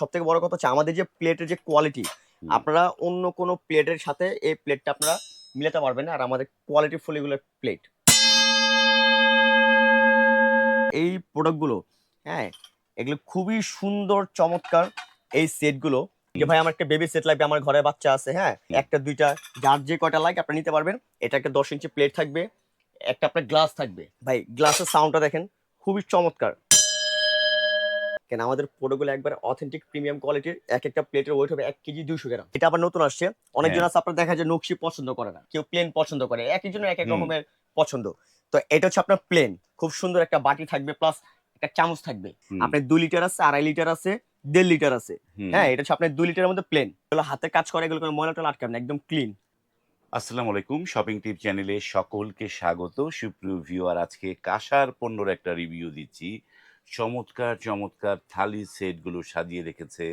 সব থেকে বড় কথা হচ্ছে আমাদের যে প্লেটের যে কোয়ালিটি আপনারা অন্য কোনো প্লেটের সাথে এই প্লেটটা আপনারা মিলাতে পারবেন না। আর আমাদের কোয়ালিটি ফুল এগুলো প্লেট এই প্রোডাক্টগুলো হ্যাঁ এগুলো খুবই সুন্দর চমৎকার এই সেটগুলো যে ভাই আমার একটা বেবি সেট লাগবে আমার ঘরে বাচ্চা আছে হ্যাঁ একটা দুইটা যার যে কয়টা লাগে আপনি নিতে পারবেন এটা একটা দশ ইঞ্চি প্লেট থাকবে একটা আপনার গ্লাস থাকবে। ভাই গ্লাসের সাউন্ডটা দেখেন খুবই চমৎকার। কেন আমাদের প্রোডাক্টগুলো একবার অথেন্টিক প্রিমিয়াম কোয়ালিটির এক একটা প্লেটের ওয়েট হবে এক কেজি দুইশো গ্রাম। এটা আবার নতুন আসছে। অনেকজন হ্যাঁ। আছে আপনার দেখা যায় নকশি পছন্দ করে না কেউ প্লেন পছন্দ করে এক একজনের এক এক রকমের পছন্দ। তো এটা হচ্ছে আপনার প্লেন খুব সুন্দর একটা বাটি থাকবে প্লাস একটা চামচ থাকবে। আপনার দুই লিটার আছে আড়াই লিটার আছে দেড় লিটার আছে। হ্যাঁ এটা হচ্ছে আপনার দুই লিটারের মধ্যে প্লেন এগুলো হাতে কাজ করে এগুলো কোনো ময়লা টলা আটকাবে না একদম ক্লিন আসসালামু আলাইকুম শপিং টিপ চ্যানেলে সকলকে স্বাগত। সুপ্রিয় ভিউয়ার আজকে কাঁসার পণ্যর একটা রিভিউ দিচ্ছি। চমৎকার চমৎকার থালি সেটগুলো সাজিয়ে রেখেছে।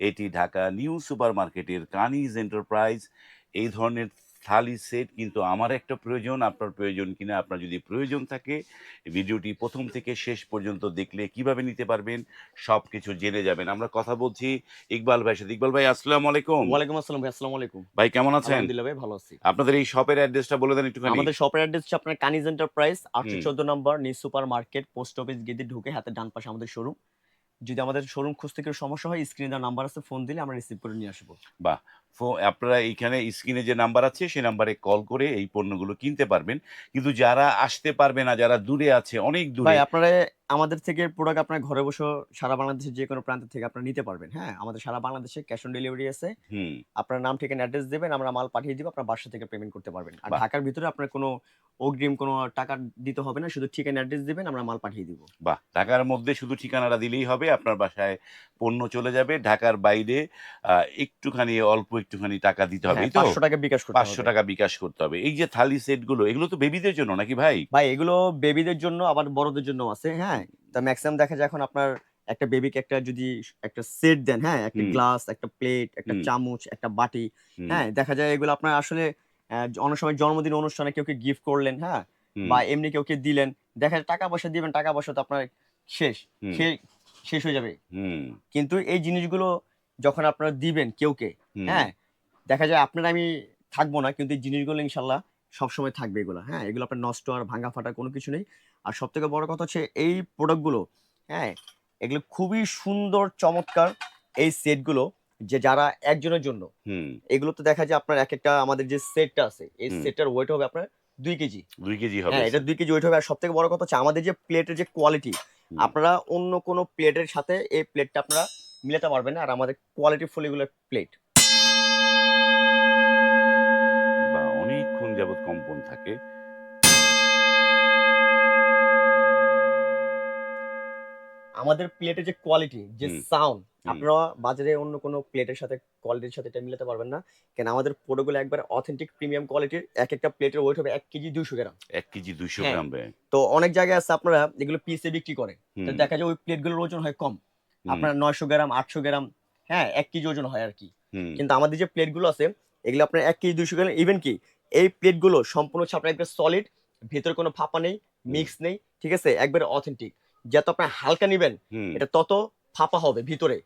এটি ঢাকা নিউ সুপার মার্কেটের কানিজ এন্টারপ্রাইজ। এই ধরনের থালি সেট কিন্তু আমার একটা প্রয়োজন আপনার প্রয়োজন কিনা আপনার যদি প্রয়োজন থাকে ভিডিওটি প্রথম থেকে শেষ পর্যন্ত দেখলে কীভাবে নিতে পারবেন সব কিছু জেনে যাবেন। আমরা কথা বলছি ইকবাল ভাইয়ের সাথে। ইকবাল ভাই আসসালামু আলাইকুম। ওয়ালাইকুম আসসালাম ভাই আসসালামু আলাইকুম। ভাই কেমন আছেন? আলহামদুলিল্লাহ ভাই ভালো আছি। আপনাদের এই শপের অ্যাড্রেসটা বলে দেন একটুখানি। আমাদের শপের অ্যাড্রেস হচ্ছে আপনার কানিজ এন্টারপ্রাইজ আটশো হুম। চোদ্দ নম্বর new super market post office গেটে ঢুকে হাতে ডান পাশে আমাদের শোরুম যদি আমাদের শোরুম খুঁজতে কেউ সমস্যা হয় স্ক্রিনে দেওয়া নাম্বার আছে ফোন দিলে আমরা রিসিভ করে নিয়ে আসব। ফো- আপনারা এইখানে স্ক্রিনে যে নাম্বার আছে সেই নাম্বারে কল করে এই পণ্যগুলো কিনতে পারবেন। কিন্তু যারা আসতে পারবে না যারা দূরে আছে অনেক দূরে আপনারা আমাদের থেকে প্রোডাক্ট আপনার ঘরে বসে সারা বাংলাদেশের যে কোনো প্রান্ত থেকে আপনারা নিতে পারবেন হ্যাঁ? আমাদের সারা বাংলাদেশে ক্যাশ অন ডেলিভারি আছে। আপনার নাম ঠিকানা অ্যাড্রেস দেবেন আমরা মাল পাঠিয়ে দিব আপনার বাসা থেকে পেমেন্ট করতে পারবেন। আর ঢাকার ভিতরে আপনার কোনো অগ্রিম কোনো টাকা দিতে হবে না শুধু ঠিকানা অ্যাড্রেস দিবেন আমরা মাল পাঠিয়ে দিব। বাহ ঢাকার মধ্যে শুধু ঠিকানাটা দিলেই হবে আপনার বাসায় পণ্য চলে যাবে ঢাকার বাইরে আহ, একটুখানি অল্প একটুখানি টাকা দিতে হবে এই তো? হ্যাঁ, পাঁচশো টাকা বিকাশ করতে পাঁচশো হবে। টাকা বিকাশ করতে হবে। এই যে থালি সেটগুলো এগুলো তো বেবিদের জন্য নাকি ভাই? ভাই এগুলো বেবিদের জন্য আবার বড়দের জন্য আছে হ্যাঁ? তা ম্যাক্সিমাম দেখা যায় এখন আপনার একটা বেবিকে একটা যদি একটা সেট দেন হ্যাঁ? একটা হুম। গ্লাস একটা প্লেট একটা হুম। চামচ একটা বাটি হুম, হ্যাঁ? দেখা যায় এগুলো আপনার আসলে অনেক সময় জন্মদিন অনুষ্ঠানে কেউ গিফট করলেন হ্যাঁ? বা এমনি কেউ কে দিলেন দেখা যায় টাকা পয়সা দিবেন টাকা পয়সা তো আপনার শেষ। শেষ হয়ে যাবে। কিন্তু এই জিনিসগুলো যখন আপনারা দিবেন কেউকে হ্যাঁ? দেখা যায় আপনার আমি থাকব না কিন্তু এই জিনিসগুলো ইনশাল্লাহ সবসময় থাকবে এগুলো হ্যাঁ? এগুলো আপনার নষ্ট আর ভাঙা ফাটা কোনো কিছু নেই। আর সব থেকে বড় কথা হচ্ছে এই প্রোডাক্টগুলো হ্যাঁ? এগুলো খুবই সুন্দর চমৎকার এই সেটগুলো যে যারা একজনের জন্য। হুম, এগুলো তো দেখা যায় আপনার এক একটা আমাদের যে সেটটা আছে এই। সেটটার ওয়েট হবে আপনার দুই কেজি। দুই কেজি হবে। হ্যাঁ এটা দুই কেজি ওয়েট হবে। আর সব থেকে বড় কথা হচ্ছে আমাদের যে প্লেটের যে কোয়ালিটি আপনারা অন্য কোনো প্লেটের সাথে এই প্লেটটা আপনারা মিলাতে পারবেন না। আর আমাদের কোয়ালিটি ফুল এগুলো প্লেট বা অনেকক্ষণ যাবত কম্পন থাকে। আমাদের প্লেটের যে কোয়ালিটি যে সাউন্ড। আপনারা বাজারে অন্য কোনো প্লেটের সাথে কোয়ালিটির সাথে এটা মিলাতে পারবেন না। কেন আমাদের প্রোডাক্টগুলো একবার অথেন্টিক প্রিমিয়াম কোয়ালিটির এক একটা প্লেটের ওয়েট হবে এক কেজি দুইশো গ্রাম। এক কেজি দুইশো হ্যাঁ। গ্রাম তো অনেক জায়গায় আছে আপনারা এগুলো পিসে বিক্রি করে। তো দেখা যায় ওই প্লেটগুলোর ওজন হয় কম। আপনার নয়শো গ্রাম আটশো গ্রাম হ্যাঁ এক কেজি ওজন হয় আর কি। হুম, কিন্তু আমাদের যে প্লেটগুলো আছে এগুলো আপনার এক কেজি দুইশো গ্রাম ইভেন কি এই প্লেটগুলো সম্পূর্ণ হচ্ছে আপনার একবার সলিড ভেতরে কোনো ফাঁপা নেই মিক্স নেই ঠিক আছে? একবারে অথেন্টিক যত আপনার হালকা নেবেন হুম, এটা তত ফাঁপা হবে ভিতরে।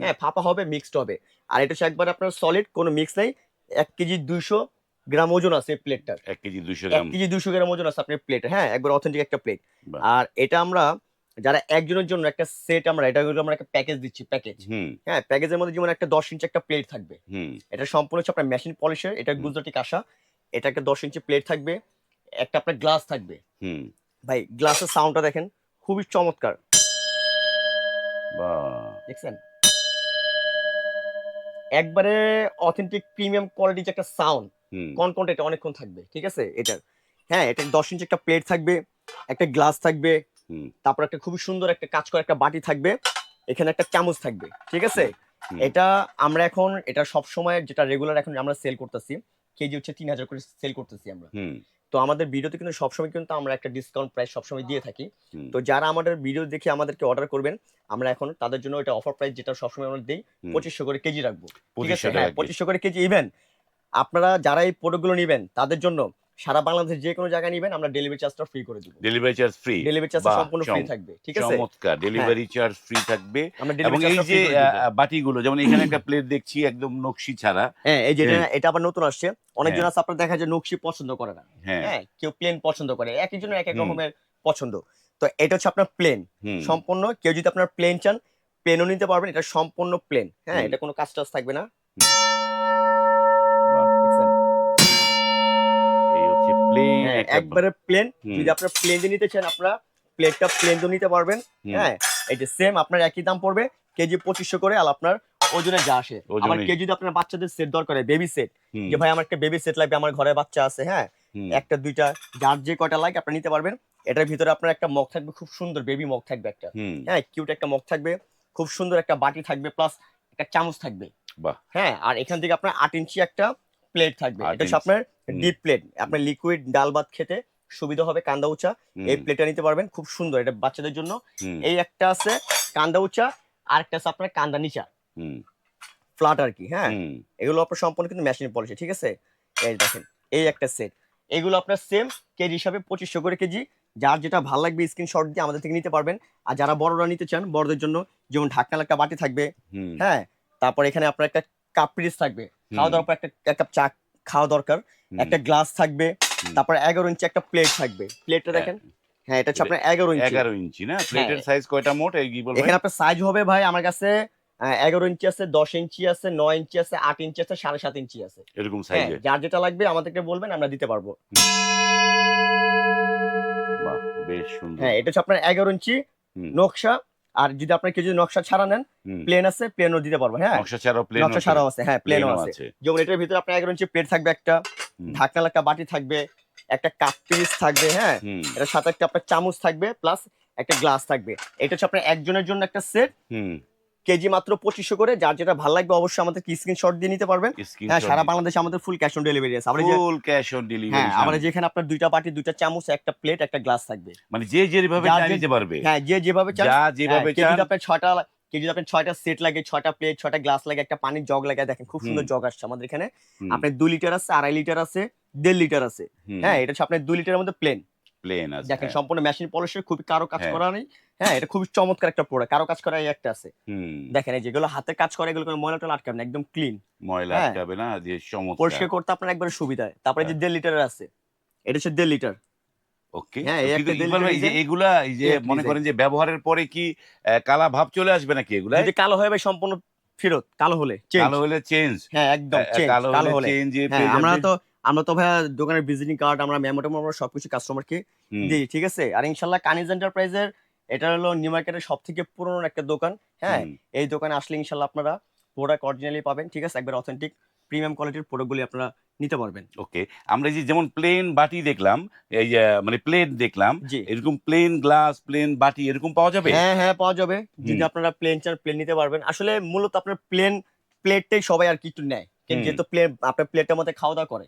হ্যাঁ ফাঁপা হবে মিক্সড হবে। আর এটা হচ্ছে একবার আপনার সলিড কোনো মিক্স নাই। এক কেজি দুইশো গ্রাম ওজন আছে প্লেটটার এক কেজি দুইশো এক কেজি দুইশো গ্রাম ওজন আছে আপনার প্লেট হ্যাঁ একবার অথেন্টিক একটা প্লেট আর এটা আমরা যারা একজনের জন্য একটা সেট আমরা এটা আমরা একটা প্যাকেজ দিচ্ছি প্যাকেজ হ্যাঁ প্যাকেজের মধ্যে যেমন একটা দশ ইঞ্চি একটা প্লেট থাকবে। হুম। এটা সম্পূর্ণ হচ্ছে আপনার মেশিন পলিশের এটা। গুজরাটি কাঁসা। এটা একটা দশ ইঞ্চি প্লেট থাকবে। একটা আপনার গ্লাস থাকবে। হুম। ভাই গ্লাসের সাউন্ডটা দেখেন খুবই চমৎকার। দেখছেন? একবারে অথেন্টিক প্রিমিয়াম কোয়ালিটি যে একটা সাউন্ড কনকন্ট এটা অনেকক্ষণ থাকবে ঠিক আছে? এটার হ্যাঁ এটা দশ ইঞ্চি একটা প্লেট থাকবে একটা গ্লাস থাকবে তারপর একটা খুবই সুন্দর একটা কাজ করা একটা বাটি থাকবে এখানে একটা চামচ থাকবে ঠিক আছে? এটা আমরা এখন এটা সব সময় যেটা রেগুলার এখন আমরা সেল করতেছি কেজি হচ্ছে তিন হাজার করে সেল করতেছি আমরা। তো আমাদের ভিডিওতে কিন্তু সবসময় কিন্তু আমরা একটা ডিসকাউন্ট প্রাইস সবসময় দিয়ে থাকি। তো যারা আমাদের ভিডিও দেখে আমাদেরকে অর্ডার করবেন আমরা এখন তাদের জন্য এটা অফার প্রাইস যেটা সবসময় আমরা দিই পঁচিশশো করে কেজি রাখব। ঠিক আছে? পঁচিশশো হ্যাঁ। পঁচিশশো করে কেজি ইভেন আপনারা যারা এই প্রোডাক্টগুলো নেবেন তাদের জন্য সারা বাংলাদেশের যে কোনো জায়গায় নিবেন আমরা ডেলিভারি চার্জটা ফ্রি করে দিব। Delivery charge free delivery charge সম্পূর্ণ ফ্রি থাকবে ঠিক আছে? চমৎকার। ডেলিভারি চার্জ ফ্রি থাকবে। এবং এই যে বাটিগুলো যেমন এখানে একটা প্লেট দেখছি একদম নকশি ছাড়া। হ্যাঁ এই যে এটা হ্যাঁ। এটা আবার নতুন আসছে। অনেকজন হ্যাঁ। আছে আপনার দেখা যায় নকশি পছন্দ করে না। হ্যাঁ। হ্যাঁ কেউ প্লেন পছন্দ করে এক একজনের এক এক রকমের পছন্দ। তো এটা হচ্ছে আপনার প্লেন সম্পূর্ণ কেউ যদি আপনার প্লেন চান প্লেনও নিতে পারবেন এটা সম্পূর্ণ প্লেন হ্যাঁ এটা কোনো কাজ টাজ থাকবে না। একবারে প্লেন যদি আপনার প্লেন নিতে চান আপনারা প্লেটটা প্লেন নিতে পারবেন হ্যাঁ? এই যে সেম আপনার একই দাম পড়বে কেজি পঁচিশশো করে আর আপনার ওজনে যা আসে। আবার কেউ যদি আপনার বাচ্চাদের সেট দরকার বেবি সেট যে ভাই আমার একটা বেবি সেট লাগবে আমার ঘরে বাচ্চা আছে হ্যাঁ? একটা দুইটা যার যে কয়টা লাগে আপনি নিতে পারবেন। এটার ভিতরে আপনার একটা মগ থাকবে খুব সুন্দর বেবি মগ থাকবে একটা। হ্যাঁ কিউট একটা মগ থাকবে খুব সুন্দর একটা বাটি থাকবে প্লাস একটা চামচ থাকবে। বাহ। হ্যাঁ আর এখান থেকে আপনার আট ইঞ্চি একটা প্লেট থাকবে। এটা হচ্ছে আপনার। ডিপ প্লেট আপনার লিকুইড ডাল ভাত খেতে সুবিধা হবে কান্দা উচা। এই প্লেটটা নিতে পারবেন খুব সুন্দর এটা বাচ্চাদের জন্য। এই একটা আছে কান্দা উচা আর একটা আছে আপনার কান্দা নিচা। ফ্ল্যাট আর কি হ্যাঁ? এগুলো আপনার সম্পূর্ণ কিন্তু মেশিন ঠিক আছে? এই দেখেন এই একটা সেট এগুলো আপনার সেম কেজি হিসাবে পঁচিশশো করে কেজি। যার যেটা ভালো লাগবে স্ক্রিনশট দিয়ে আমাদের থেকে নিতে পারবেন। আর যারা বড়রা নিতে চান বড়দের জন্য যেমন ঢাকনা একটা বাটি থাকবে হ্যাঁ? তারপর এখানে আপনার একটা কাপ পিস থাকবে। খাওয়া দাওয়ার পর একটা এক কাপ চা খাওয়া দরকার। একটা গ্লাস থাকবে তারপর এগারো ইঞ্চি একটা প্লেট থাকবে। প্লেটটা দেখেন। হ্যাঁ এটা হচ্ছে আপনার এগারো ইঞ্চি এগারো ইঞ্চি না? প্লেটের সাইজ কয়টা মোট? এই এখানে আপনার সাইজ হবে ভাই আমার কাছে এগারো ইঞ্চি আছে দশ ইঞ্চি আছে নয় ইঞ্চি আছে আট ইঞ্চি আছে সাড়ে সাত ইঞ্চি আছে। এরকম সাইজ সাইজে যার যেটা লাগবে আমাদেরকে বলবেন আমরা দিতে পারব। বাহ বেশ সুন্দর। হ্যাঁ এটা হচ্ছে আপনার এগারো ইঞ্চি নকশা আর যদি আপনার কেউ যদি নকশা ছাড়া নেন প্লেন আছে প্লেনও দিতে পারব হ্যাঁ? নকশা ছাড়াও প্লেন নকশা ছাড়াও আছে হ্যাঁ প্লেনও আছে। যেমন এটার ভিতরে আপনার এগারো ইঞ্চি প্লেট থাকবে একটা ঢাকনা একটা বাটি থাকবে একটা কাপ পিস থাকবে হ্যাঁ? এটা এটার সাথে একটা আপনার চামচ থাকবে প্লাস একটা গ্লাস থাকবে। এটা হচ্ছে আপনার একজনের জন্য একটা সেট হুম। কেজি মাত্র পঁচিশশো করে যার যেটা ভালো লাগবে অবশ্যই আমাদের স্ক্রিনশট দিয়ে নিতে পারবেন। হ্যাঁ সারা বাংলাদেশে আমাদের ফুল ক্যাশ অন ডেলিভারি আছে। আমরা ফুল ক্যাশ অন ডেলিভারি হ্যাঁ আমরা যেখানে আপনার দুইটা পার্টি দুইটা চামচ একটা প্লেট একটা গ্লাস থাকবে। মানে যে যেভাবে চাই নিতে পারবে। হ্যাঁ যে যেভাবে চান যা যেভাবে কেউ যদি আপনার ছয়টা কেউ যদি আপনার ছয়টা সেট লাগে ছয়টা প্লেট ছয়টা গ্লাস লাগে একটা পানির জগ লাগে। দেখেন খুব সুন্দর জগ আসছে আমাদের এখানে। আপনার দুই লিটার আছে আড়াই লিটার আছে দেড় লিটার আছে। হ্যাঁ এটা হচ্ছে আপনার দুই লিটারের মধ্যে প্লেন প্লেন আছে দেখেন হ্যাঁ, সম্পূর্ণ মেশিন পলিশের খুবই কারও কাজ হ্যাঁ। করা নেই। হ্যাঁ এটা খুবই চমৎকার একটা প্রোডাক্ট কারও কাজ করা এই একটা আছে। দেখেন এই যেগুলো হাতে কাজ করে এগুলো কোনো ময়লা টলা আটকাবে না একদম ক্লিন ময়লা হ্যাঁ। আটকাবে না যে চমৎকার। পরিষ্কার করতে আপনার একবারে সুবিধা হয়। তারপরে যে। দেড় লিটারের আছে এটা হচ্ছে দেড় লিটার ওকে হ্যাঁ, ভাই, এগুলা এই যে মনে করেন যে ব্যবহারের পরে কি কালা ভাব চলে আসবে নাকি এগুলা যদি কালো হয়ে যাবে সম্পূর্ণ ফেরত কালো হলে কালো হলে চেঞ্জ হ্যাঁ একদম কালো হলে চেঞ্জ আমরা তো আমরা তো ভাইয়া দোকানের ভিজিটিং কার্ড আমরা মেমোটেমো আমরা সবকিছু কাস্টমারকে দিই ঠিক আছে? আর ইনশাল্লাহ কানিজ এন্টারপ্রাইজের এটা হলো নিউ মার্কেটের সব থেকে পুরনো একটা দোকান হ্যাঁ? এই দোকানে আসলে ইনশাল্লাহ আপনারা প্রোডাক্ট অরিজিনালি পাবেন ঠিক আছে? একবার অথেন্টিক প্রিমিয়াম কোয়ালিটির প্রোডাক্টগুলি আপনারা নিতে পারবেন। ওকে আমরা যে যেমন প্লেন বাটি দেখলাম এই যে, মানে প্লেট দেখলাম এরকম প্লেন গ্লাস প্লেন বাটি এরকম পাওয়া যাবে? হ্যাঁ হ্যাঁ পাওয়া যাবে। যদি আপনারা প্লেন চান প্লেন নিতে পারবেন। আসলে মূলত আপনার প্লেন প্লেটটাই সবাই আর কি একটু নেয়। যেহেতু প্লেন আপনার প্লেটের মধ্যে খাওয়া দাওয়া করে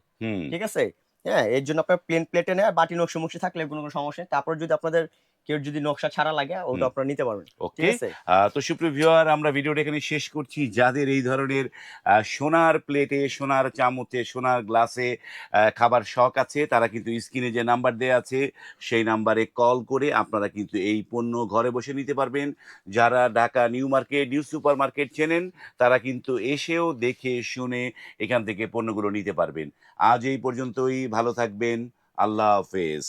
ঠিক আছে? হ্যাঁ এর জন্য আপনার প্লেন প্লেটে নেয় বাটি নকশা মুখে থাকলে কোনো কোনো সমস্যা নেই। তারপর যদি আপনাদের কেউ যদি নকশা ছাড়া লাগে ওটা। আপনারা নিতে পারবেন। ওকে। তো সুপ্রিয় ভিউয়ার আমরা ভিডিওটা এখানে শেষ করছি। যাদের এই ধরনের সোনার প্লেটে সোনার চামচে সোনার গ্লাসে খাবার শখ আছে তারা কিন্তু স্ক্রিনে যে নাম্বার দেওয়া আছে সেই নাম্বারে কল করে আপনারা কিন্তু এই পণ্য ঘরে বসে নিতে পারবেন। যারা Dhaka new market new super market চেনেন তারা কিন্তু এসেও দেখে শুনে এখান থেকে পণ্যগুলো নিতে পারবেন। আজ এই পর্যন্তই। ভালো থাকবেন। আল্লাহ হাফেজ।